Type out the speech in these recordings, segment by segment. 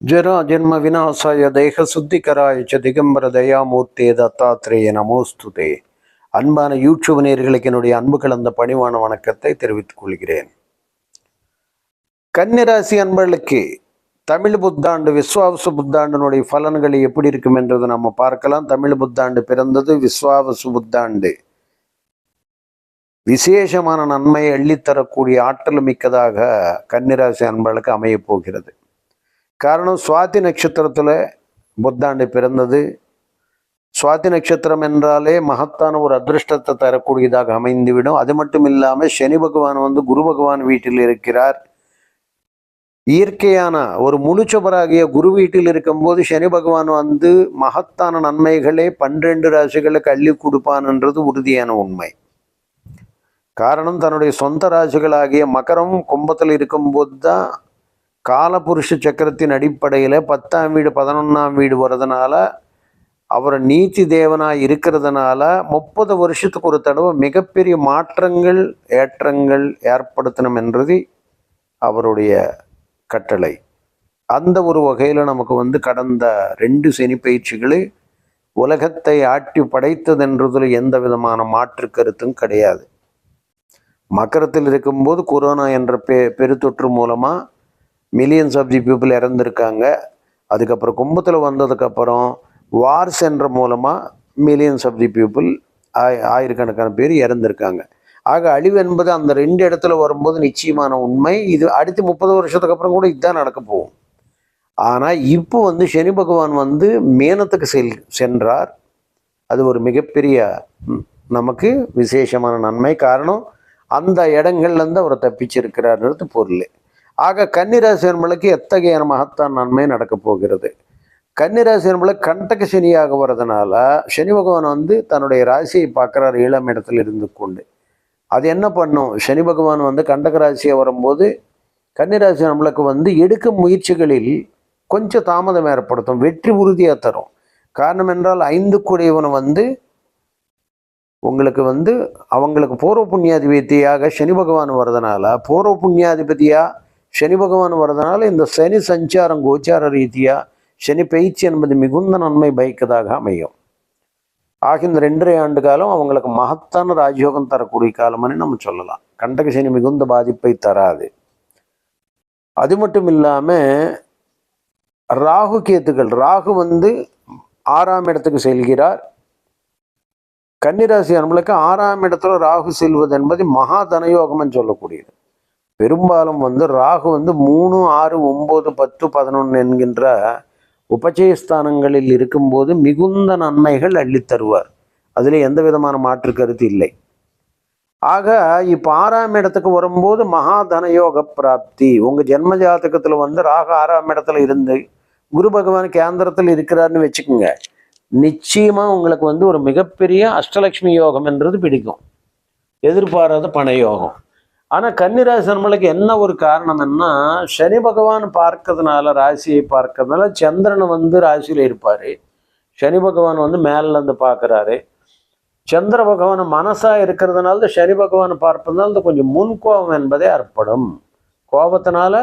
ஜரா ஜென்ம விநாசாய தேக சுத்திகராய ச திகம்பர தயாமூர்த்தே தத்தாத்ரேய நமோஸ்துதே. அன்பான யூடியூப் நேர்களுக்கு என்னுடைய அன்பு கலந்த பணிவான வணக்கத்தை தெரிவித்துக் கொள்கிறேன். கன்னிராசி அன்பர்களுக்கு தமிழ் புத்தாண்டு விஸ்வாவசு புத்தாண்டினுடைய பலன்கள் எப்படி இருக்கும் என்றதை நம்ம பார்க்கலாம். தமிழ் புத்தாண்டு பிறந்தது விஸ்வாவசு புத்தாண்டு. விசேஷமான நன்மையை அள்ளித்தரக்கூடிய ஆற்றல் மிக்கதாக கன்னிராசி அன்பர்களுக்கு அமையப் போகிறது. காரணம் சுவாதி நட்சத்திரத்தில் புத்தாண்டு பிறந்தது. சுவாதி நட்சத்திரம் என்றாலே மகத்தான ஒரு அதிர்ஷ்டத்தை தரக்கூடியதாக அமைந்துவிடும். அது மட்டும் இல்லாமல் சனி பகவான் வந்து குரு பகவான் வீட்டில் இருக்கிறார். இயற்கையான ஒரு முழுச்சபராகிய குரு வீட்டில் இருக்கும்போது சனி பகவான் வந்து மகத்தான நன்மைகளே பன்னிரண்டு ராசிகளுக்கு அள்ளி கொடுப்பான்ன்றது உறுதியான உண்மை. காரணம் தன்னுடைய சொந்த ராசிகளாகிய மகரம் கும்பத்தில் இருக்கும்போது தான் காலபுருஷ சக்கரத்தின் அடிப்படையில் பத்தாம் வீடு பதினொன்றாம் வீடு வர்றதுனால அவர் நீதி தேவனாக இருக்கிறதுனால முப்பது வருஷத்துக்கு ஒரு தடவை மிகப்பெரிய மாற்றங்கள் ஏற்றங்கள் ஏற்படுத்தணும் என்றது அவருடைய கட்டளை. அந்த ஒரு வகையில் நமக்கு வந்து கடந்த ரெண்டு சனி பயிற்சிகளை உலகத்தை ஆட்டி படைத்ததென்றதில் எந்த விதமான மாற்று கருத்தும் கிடையாது. மக்கரத்தில் இருக்கும்போது கொரோனா என்ற பெ பெருத்தொற்று மூலமாக மில்லியன்ஸ் ஆஃப் தி பீப்புள் இறந்துருக்காங்க. அதுக்கப்புறம் கும்பத்தில் வந்ததுக்கப்புறம் வார் சென்ற மூலமாக மில்லியன்ஸ் ஆஃப் தி பீப்புள் ஆய் ஆயிரக்கணக்கான பேர் இறந்துருக்காங்க. ஆக அழிவு என்பது அந்த ரெண்டு இடத்துல வரும்போது நிச்சயமான உண்மை. இது அடுத்து முப்பது வருஷத்துக்கு அப்புறம் கூட இதுதான் நடக்க போகும். ஆனால் இப்போ வந்து சனி பகவான் வந்து மேனத்துக்கு செல் சென்றார். அது ஒரு மிகப்பெரிய நமக்கு விசேஷமான நன்மை. காரணம் அந்த இடங்கள்லேருந்து அவர் தப்பிச்சிருக்கிறார்ன்றது பொருள். ஆக கன்னிராசி என்பளுக்கு எத்தகைய மகத்தான் நன்மை நடக்கப் போகிறது? கன்னிராசி என்பளுக்கு கண்டக சனியாக வர்றதுனால சனி பகவான் வந்து தன்னுடைய ராசியை பார்க்குறார் ஏழாம் இடத்துல இருந்து கொண்டு. அது என்ன பண்ணும்? சனி பகவான் வந்து கண்டக ராசியாக வரும்போது கன்னிராசி நம்மளுக்கு வந்து எடுக்கும் முயற்சிகளில் கொஞ்சம் தாமதம் ஏற்படுத்தும் வெற்றி உறுதியாக தரும். காரணம் என்றால் ஐந்து கூடியவன் வந்து உங்களுக்கு வந்து அவங்களுக்கு பூர்வ புண்ணியாதிபதியாக சனி பகவான் வர்றதுனால பூர்வ புண்ணியாதிபதியாக சனி பகவான் வர்றதுனால இந்த சனி சஞ்சாரம் கோச்சார ரீதியாக சனி பயிற்சி என்பது மிகுந்த நன்மை பயக்கதாக அமையும். ஆக இந்த ரெண்டரை ஆண்டு காலம் அவங்களுக்கு மகத்தான ராஜயோகம் தரக்கூடிய காலம்னு நம்ம சொல்லலாம். கண்டக சனி மிகுந்த பாதிப்பை தராது. அது மட்டும் இல்லாமல் ராகு கேத்துக்கள் ராகு வந்து ஆறாம் இடத்துக்கு செல்கிறார். கன்னிராசி நம்மளுக்கு ஆறாம் இடத்துல ராகு செல்வது என்பது மகா தனயோகம்னு சொல்லக்கூடியது. பெரும்பாலும் வந்து ராகு வந்து மூணு ஆறு ஒம்பது பத்து பதினொன்று என்கின்ற உபச்சயஸ்தானங்களில் இருக்கும்போது மிகுந்த நன்மைகள் அள்ளித் தருவார். அதில் எந்த விதமான மாற்று கருத்து இல்லை. ஆக இப்போ ஆறாம் இடத்துக்கு வரும்போது மகா தனயோக பிராப்தி. உங்கள் ஜென்ம ஜாதகத்தில் வந்து ராகு ஆறாம் இடத்துல இருந்து குரு பகவான் கேந்திரத்தில் இருக்கிறாருன்னு வச்சுக்கோங்க. நிச்சயமாக உங்களுக்கு வந்து ஒரு மிகப்பெரிய அஷ்டலக்ஷ்மி யோகம் என்றது பிடிக்கும். எதிர்பாராத பண யோகம். ஆனால் கன்னிராசி நம்மளுக்கு என்ன ஒரு காரணம்னா சனி பகவான் பார்க்கறதுனால ராசியை பார்க்கறதுனால சந்திரன் வந்து ராசியில் இருப்பார். சனி பகவான் வந்து மேலேருந்து பார்க்குறாரு சந்திர பகவான் மனசாக இருக்கிறதுனால தான் சனி பகவான் பார்ப்பதுனால தான் கொஞ்சம் முன்கோபம் என்பதே ஏற்படும். கோபத்தினால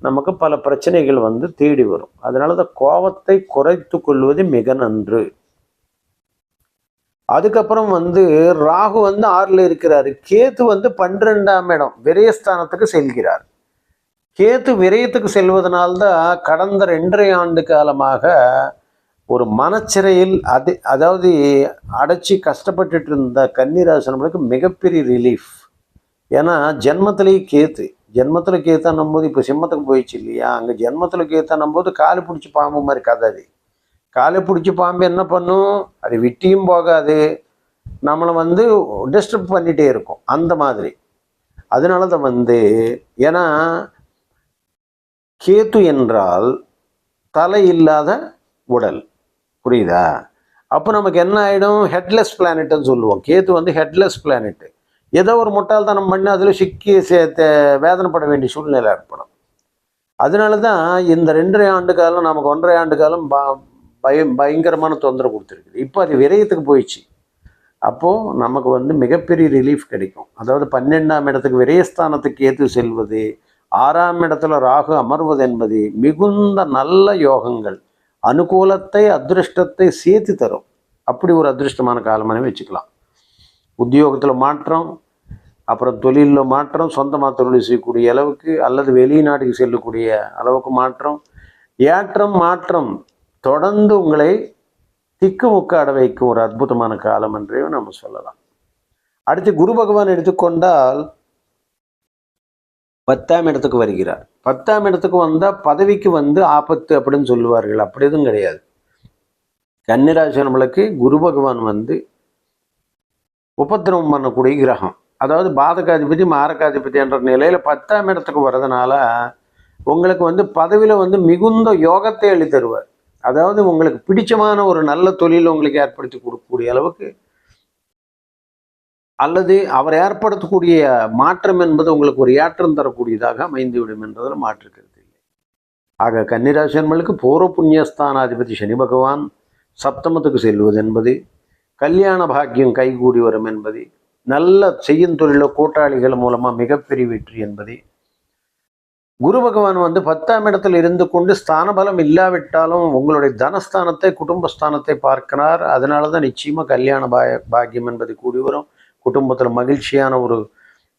நமக்கு பல பிரச்சனைகள் வந்து தேடி வரும். அதனால தான் கோபத்தை குறைத்து கொள்வது மிக நன்று. அதுக்கப்புறம் வந்து ராகு வந்து ஆறில் இருக்கிறாரு. கேத்து வந்து பன்னிரெண்டாம் இடம் விரயஸ்தானத்துக்கு செல்கிறார். கேத்து விரயத்துக்கு செல்வதனால்தான் கடந்த ரெண்டரை ஆண்டு காலமாக ஒரு மனச்சிறையில் அது அதாவது அடைச்சி கஷ்டப்பட்டுட்டு இருந்த கன்னிராசனங்களுக்கு மிகப்பெரிய ரிலீஃப் ஏன்னா ஜென்மத்திலேயே கேத்து ஜென்மத்தில் கேத்தானும் போது இப்போ சிம்மத்துக்கு போயிடுச்சு இல்லையா? அங்கே ஜென்மத்தில் கேத்தானும் போது காலை பிடிச்சி பாம்பு மாதிரி கதை அது காலை பிடிச்சி பாம்பு என்ன பண்ணும்? அது விட்டியும் போகாது. நம்மளை வந்து டிஸ்டர்ப் பண்ணிகிட்டே இருக்கும். அந்த மாதிரி. அதனால தான் வந்து ஏன்னா கேத்து என்றால் தலை இல்லாத உடல். புரியுதா? அப்போ நமக்கு என்ன ஆகிடும் ஹெட்லெஸ் பிளானட்னு சொல்லுவோம். கேத்து வந்து ஹெட்லெஸ் பிளானெட்டு ஏதோ ஒரு முட்டாள்தனம் பண்ணி அதில் சிக்கி சேர்த்து வேதனைப்பட வேண்டிய சூழ்நிலை ஏற்படும். அதனால தான் இந்த ரெண்டரை ஆண்டு காலம் நமக்கு ஒன்றரை ஆண்டு காலம் ப பயம் பயங்கரமான தொந்தரவு கொடுத்துருக்குது. இப்போ அது விரயத்துக்கு போயிடுச்சு. அப்போது நமக்கு வந்து மிகப்பெரிய ரிலீஃப் கிடைக்கும். அதாவது பன்னெண்டாம் இடத்துக்கு விரயஸ்தானத்துக்கு ஏற்று செல்வது ஆறாம் இடத்துல ராகு அமர்வது என்பது மிகுந்த நல்ல யோகங்கள் அனுகூலத்தை அதிருஷ்டத்தை சேர்த்து தரும். அப்படி ஒரு அதிருஷ்டமான காலமானே வச்சுக்கலாம். உத்தியோகத்தில் மாற்றம் அப்புறம் தொழிலில் மாற்றம் சொந்தமாக தொழில் செய்யக்கூடிய அளவுக்கு அல்லது வெளிநாட்டுக்கு செல்லக்கூடிய அளவுக்கு மாற்றம். ஏற்றம் மாற்றம் தொடர்ந்து உங்களை திக்குமுக்காட வைக்கும் ஒரு அற்புதமான காலம் என்றே நம்ம சொல்லலாம். அடுத்து குரு பகவான் எடுத்துக்கொண்டால் பத்தாம் இடத்துக்கு வருகிறார். பத்தாம் இடத்துக்கு வந்தால் பதவிக்கு வந்து ஆபத்து அப்படின்னு சொல்லுவார்கள். அப்படி எதுவும் கிடையாது. கன்னிராசி நம்மளுக்கு குரு பகவான் வந்து உபத்திரவம் பண்ணக்கூடிய கிரகம். அதாவது பாதகாதிபதி மாரகாதிபதி என்ற நிலையில் பத்தாம் இடத்துக்கு வர்றதுனால உங்களுக்கு வந்து பதவியில் வந்து மிகுந்த யோகத்தை அள்ளி தருவார். அதாவது உங்களுக்கு பிடிச்சமான ஒரு நல்ல தொழில் உங்களுக்கு ஏற்படுத்தி கொடுக்கக்கூடிய அளவுக்கு அல்லது அவர் ஏற்படுத்தக்கூடிய மாற்றம் என்பது உங்களுக்கு ஒரு ஏற்றம் தரக்கூடியதாக அமைந்துவிடும் என்பதில் மாற்றுக்கிறது இல்லை. ஆக கன்னிராசியன்களுக்கு பூர்வ புண்ணியஸ்தானாதிபதி சனி பகவான் சப்தமத்துக்கு செல்வது என்பது கல்யாண பாக்கியம் கைகூடி வரும் என்பது நல்ல செய்யும் தொழிலோ கூட்டாளிகள் மூலமாக மிகப்பெரிய வெற்றி என்பது. குரு பகவான் வந்து பத்தாம் இடத்தில் இருந்து கொண்டு ஸ்தானபலம் இல்லாவிட்டாலும் உங்களுடைய தனஸ்தானத்தை குடும்பஸ்தானத்தை பார்க்கிறார். அதனால தான் நிச்சயமாக கல்யாண பாய பாக்கியம் என்பது கூடி வரும். குடும்பத்தில் மகிழ்ச்சியான ஒரு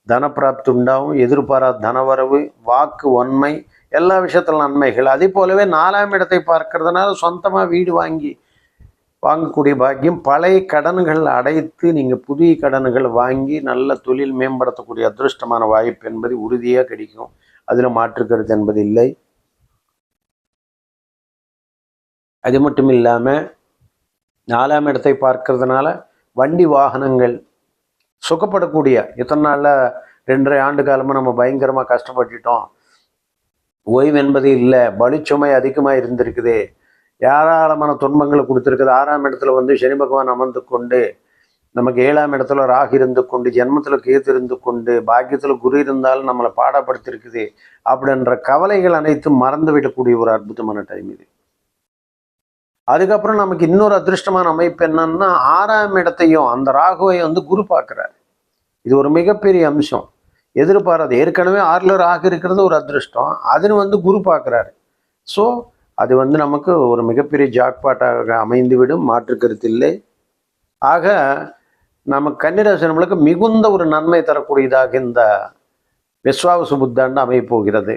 தனப்பிராப்தி உண்டாகும். எதிர்பாரா தனவரவு வாக்கு ஒன்மை எல்லா விஷயத்திலும் நன்மைகள். அதே போலவே நாலாம் இடத்தை பார்க்கறதுனால சொந்தமாக வீடு வாங்கி வாங்கக்கூடிய பாக்கியம். பழைய கடன்கள் அடைத்து நீங்கள் புதிய கடன்கள் வாங்கி நல்ல தொழில் மேம்படுத்தக்கூடிய அதிருஷ்டமான வாய்ப்பு என்பது உறுதியாக கிடைக்கும். அதில் மாற்றுக்கிறது என்பது இல்லை. அது மட்டும் இல்லாமல் நாலாம் இடத்தை பார்க்கறதுனால வண்டி வாகனங்கள் சுகப்படக்கூடிய இத்தனை நாளில் ரெண்டரை ஆண்டு காலமாக நம்ம பயங்கரமாக கஷ்டப்பட்டுட்டோம். ஓய்வு என்பது இல்லை. பலிச்சுமை அதிகமாக இருந்திருக்குது. ஏராளமான துன்பங்களை கொடுத்துருக்குது. ஆறாம் இடத்துல வந்து சனி பகவான் அமர்ந்து கொண்டு நமக்கு ஏழாம் இடத்துல ராகு இருந்து கொண்டு ஜென்மத்தில் கேத்து இருந்து கொண்டு பாக்கியத்தில் குரு இருந்தாலும் நம்மளை பாடப்படுத்திருக்குது அப்படின்ற கவலைகள் அனைத்தும் மறந்து விடக்கூடிய ஒரு அற்புதமான டைம் இது. அதுக்கப்புறம் நமக்கு இன்னொரு அதிருஷ்டமான அமைப்பு என்னன்னா ஆறாம் இடத்தையும் அந்த ராகுவை வந்து குரு பார்க்குறாரு. இது ஒரு மிகப்பெரிய அம்சம். எதிர்பாராது. ஏற்கனவே ஆறில் ராகு இருக்கிறது ஒரு அதிருஷ்டம். அதுன்னு வந்து குரு பார்க்குறாரு. ஸோ அது வந்து நமக்கு ஒரு மிகப்பெரிய ஜாக்பாட்டாக அமைந்துவிடும் மாற்று கருத்தில்லை. ஆக நம்ம கன்னிராசி நம்மளுக்கு மிகுந்த ஒரு நன்மை தரக்கூடியதாக இந்த விஸ்வாவசு புத்தாண்டு அமையப்போகிறது.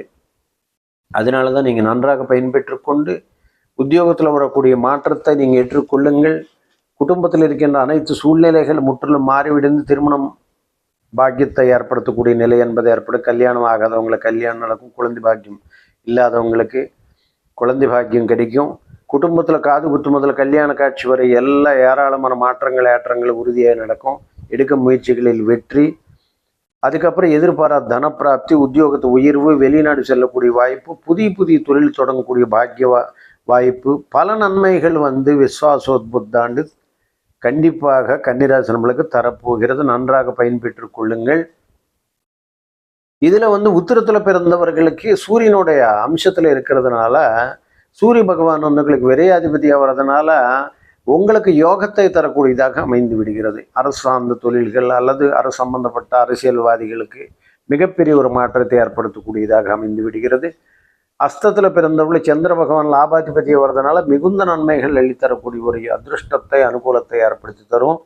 அதனால தான் நீங்கள் நன்றாக பயன்பெற்று கொண்டு உத்தியோகத்தில் வரக்கூடிய மாற்றத்தை நீங்கள் ஏற்றுக்கொள்ளுங்கள். குடும்பத்தில் இருக்கின்ற அனைத்து சூழ்நிலைகள் முற்றிலும் மாறிவிடுந்து திருமணம் பாக்கியத்தை ஏற்படுத்தக்கூடிய நிலை என்பது ஏற்படும் கல்யாணம் ஆகாதவங்களுக்கு கல்யாணம் நடக்கும் குழந்தை பாக்கியம் இல்லாதவங்களுக்கு குழந்தை பாக்கியம் கிடைக்கும். குடும்பத்தில் காது குத்து முதல்ல கல்யாண காட்சி வரை எல்லா ஏராளமான மாற்றங்கள் ஏற்றங்கள் உறுதியாக நடக்கும். எடுக்கும் முயற்சிகளில் வெற்றி. அதுக்கப்புறம் எதிர்பாராத தனப்பிராப்தி உத்தியோகத்து உயர்வு வெளிநாடு செல்லக்கூடிய வாய்ப்பு புதிய புதிய தொழில் தொடங்கக்கூடிய பாக்கிய வா வாய்ப்பு. பல நன்மைகள் வந்து விஸ்வாசோத்புத்தாண்டு கண்டிப்பாக கன்னிராசி நம்மளுக்கு தரப்போகிறது. நன்றாக பயன்பெற்று கொள்ளுங்கள். இதில் வந்து உத்திரத்தில் பிறந்தவர்களுக்கு சூரியனுடைய அம்சத்தில் இருக்கிறதுனால சூரிய பகவான் உங்களுக்கு விரையாதிபதியாக வர்றதுனால உங்களுக்கு யோகத்தை தரக்கூடியதாக அமைந்து விடுகிறது. அரசு சார்ந்த தொழில்கள் அல்லது அரசு சம்பந்தப்பட்ட அரசியல்வாதிகளுக்கு மிகப்பெரிய ஒரு மாற்றத்தை ஏற்படுத்தக்கூடியதாக அமைந்து விடுகிறது. அஸ்தத்தில் பிறந்தவர்கள் சந்திர பகவான் லாபாதிபதியை வர்றதுனால மிகுந்த நன்மைகள் அள்ளித்தரக்கூடிய ஒரு அதிருஷ்டத்தை அனுகூலத்தை ஏற்படுத்தி தரும்.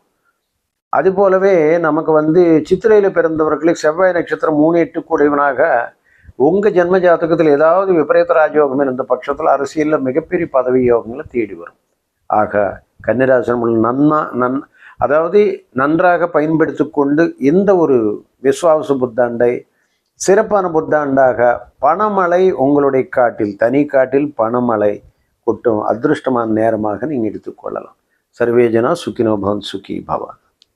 அது போலவே நமக்கு வந்து சித்திரையில் பிறந்தவர்களுக்கு செவ்வாய் நட்சத்திரம் மூணு எட்டு கூடியவனாக உங்கள் ஜென்ம ஜாதகத்தில் ஏதாவது விபரீத ராஜயோகம் இருந்த பட்சத்தில் அரசியலில் மிகப்பெரிய பதவி யோகங்களை தேடி வரும். ஆக கன்னிராசனம் நன்னா நன் அதாவது நன்றாக பயன்படுத்தி கொண்டு எந்த ஒரு விஸ்வாச புத்தாண்டை சிறப்பான புத்தாண்டாக பணமழை உங்களுடைய காட்டில் தனி காட்டில் பணமழை கொட்டும் அதிருஷ்டமான நேரமாக நீங்கள் எடுத்துக்கொள்ளலாம் சர்வேஜனா சுக்கினோபவன் சுக்கி பவன்